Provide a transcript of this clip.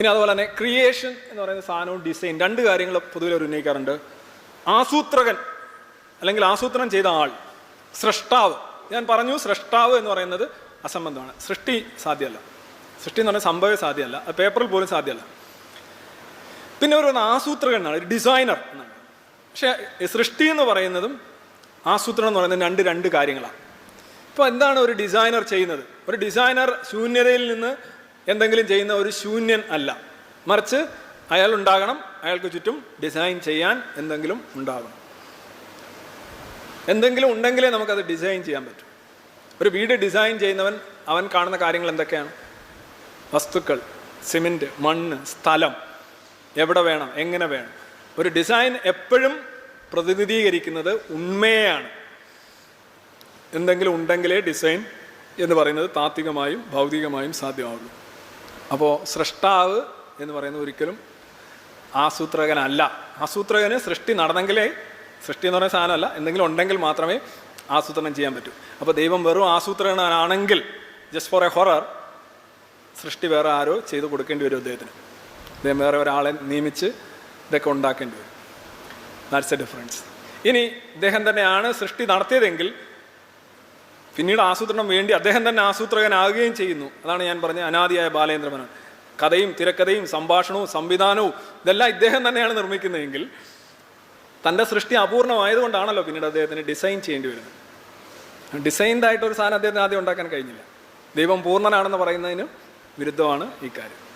ഇനി അതുപോലെ തന്നെ ക്രിയേഷൻ എന്ന് പറയുന്ന സാധനവും ഡിസൈൻ രണ്ട് കാര്യങ്ങൾ പൊതുവിൽ അവർ ഉന്നയിക്കാറുണ്ട്. ആസൂത്രകൻ അല്ലെങ്കിൽ ആസൂത്രണം ചെയ്ത ആൾ സൃഷ്ടാവ്. ഞാൻ പറഞ്ഞു സൃഷ്ടാവ് എന്ന് പറയുന്നത് അസംബന്ധമാണ്. സൃഷ്ടി സാധ്യമല്ല. സൃഷ്ടി എന്ന് പറഞ്ഞാൽ സംഭവം സാധ്യമല്ല. അത് പേപ്പറിൽ പോലും സാധ്യമല്ല. പിന്നെ ഒരു ആസൂത്രകൻ എന്നാണ്. ഒരു ഡിസൈനർ എന്നാണ്. പക്ഷേ സൃഷ്ടി എന്ന് പറയുന്നതും ആസൂത്രണം എന്ന് പറയുന്നത് രണ്ട് രണ്ട് കാര്യങ്ങളാണ്. ഇപ്പോൾ എന്താണ് ഒരു ഡിസൈനർ ചെയ്യുന്നത്? ഒരു ഡിസൈനർ ശൂന്യതയിൽ നിന്ന് എന്തെങ്കിലും ചെയ്യുന്ന ഒരു ശൂന്യൻ അല്ല. മറിച്ച് അയാൾ ഉണ്ടാകണം അയാൾക്ക് ചുറ്റും ഡിസൈൻ ചെയ്യാൻ എന്തെങ്കിലും ഉണ്ടാകണം. എന്തെങ്കിലും ഉണ്ടെങ്കിലേ നമുക്കത് ഡിസൈൻ ചെയ്യാൻ പറ്റും. ഒരു വീട് ഡിസൈൻ ചെയ്യുന്നവൻ അവൻ കാണുന്ന കാര്യങ്ങൾ എന്തൊക്കെയാണ്? വസ്തുക്കൾ സിമെന്റ് മണ്ണ് സ്ഥലം എവിടെ വേണം എങ്ങനെ വേണം. ഒരു ഡിസൈൻ എപ്പോഴും പ്രതിനിധീകരിക്കുന്നത് ഉണ്മയെയാണ്. എന്തെങ്കിലും ഉണ്ടെങ്കിലേ ഡിസൈൻ എന്ന് പറയുന്നത് താത്വികമായും ഭൗതികമായും സാധ്യമാവുള്ളൂ. അപ്പോൾ സൃഷ്ടാവ് എന്ന് പറയുന്നത് ഒരിക്കലും ആസൂത്രകനല്ല. ആസൂത്രകന് സൃഷ്ടി നടന്നെങ്കിലേ സൃഷ്ടി എന്ന് പറയുന്ന സാധനമല്ല. എന്തെങ്കിലും ഉണ്ടെങ്കിൽ മാത്രമേ ആസൂത്രണം ചെയ്യാൻ പറ്റൂ. അപ്പോൾ ദൈവം വെറും ആസൂത്രകനാണെങ്കിൽ ജസ്റ്റ് ഫോർ എ ഹൊറർ സൃഷ്ടി വേറെ ആരോ ചെയ്തു കൊടുക്കേണ്ടി വരും അദ്ദേഹത്തിന്. അദ്ദേഹം വേറെ ഒരാളെ നിയമിച്ച് ഇതൊക്കെ ഉണ്ടാക്കേണ്ടി വരും. ദാറ്റ്സ് എ ഡിഫറൻസ് ഇനി ഇദ്ദേഹം തന്നെയാണ് സൃഷ്ടി നടത്തിയതെങ്കിൽ പിന്നീട് ആസൂത്രണം വേണ്ടി അദ്ദേഹം തന്നെ ആസൂത്രകനാകുകയും ചെയ്യുന്നു. അതാണ് ഞാൻ പറഞ്ഞ അനാദിയായ ബാലേന്ദ്രമനൻ. കഥയും തിരക്കഥയും സംഭാഷണവും സംവിധാനവും ഇതെല്ലാം ഇദ്ദേഹം തന്നെയാണ് നിർമ്മിക്കുന്നതെങ്കിൽ തന്റെ സൃഷ്ടി അപൂർണമായതുകൊണ്ടാണല്ലോ പിന്നീട് അദ്ദേഹത്തിന് ഡിസൈൻ ചെയ്യേണ്ടി വരുന്നത്. ഡിസൈൻഡായിട്ടൊരു സാധനം അദ്ദേഹത്തിന് ആദ്യം ഉണ്ടാക്കാൻ കഴിഞ്ഞില്ല. ദൈവം പൂർണനാണെന്ന് പറയുന്നതിന് വിരുദ്ധമാണ് ഈ കാര്യം.